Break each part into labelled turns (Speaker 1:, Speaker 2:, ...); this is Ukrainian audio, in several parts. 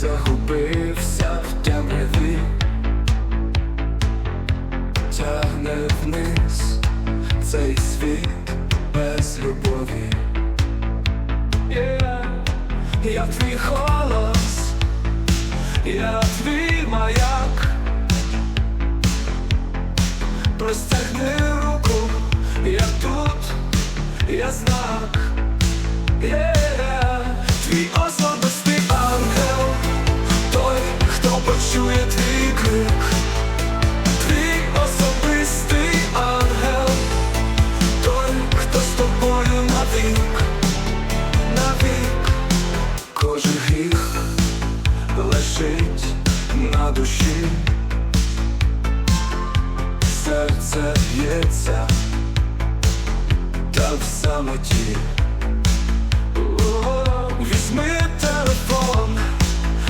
Speaker 1: загубився в темряві, тягне вниз цей світ без любові. Yeah. Я твій голос, я твій маяк. Простягни руку, я тут, я знак. Самоті. Візьми телефон,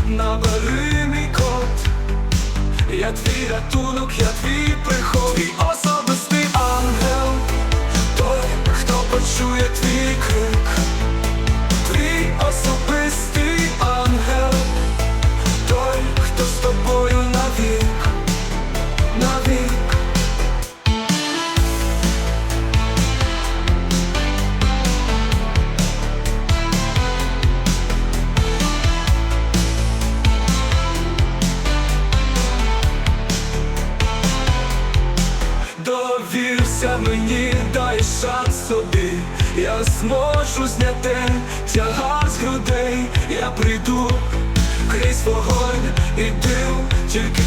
Speaker 1: набери мій код. Я твій рятунок, я твій приход Твій особистий ангел, той, хто почує твій крик, Довірся мені, дай шанс собі, я зможу зняти тягар з грудей, я прийду крізь вогонь і дим, тільки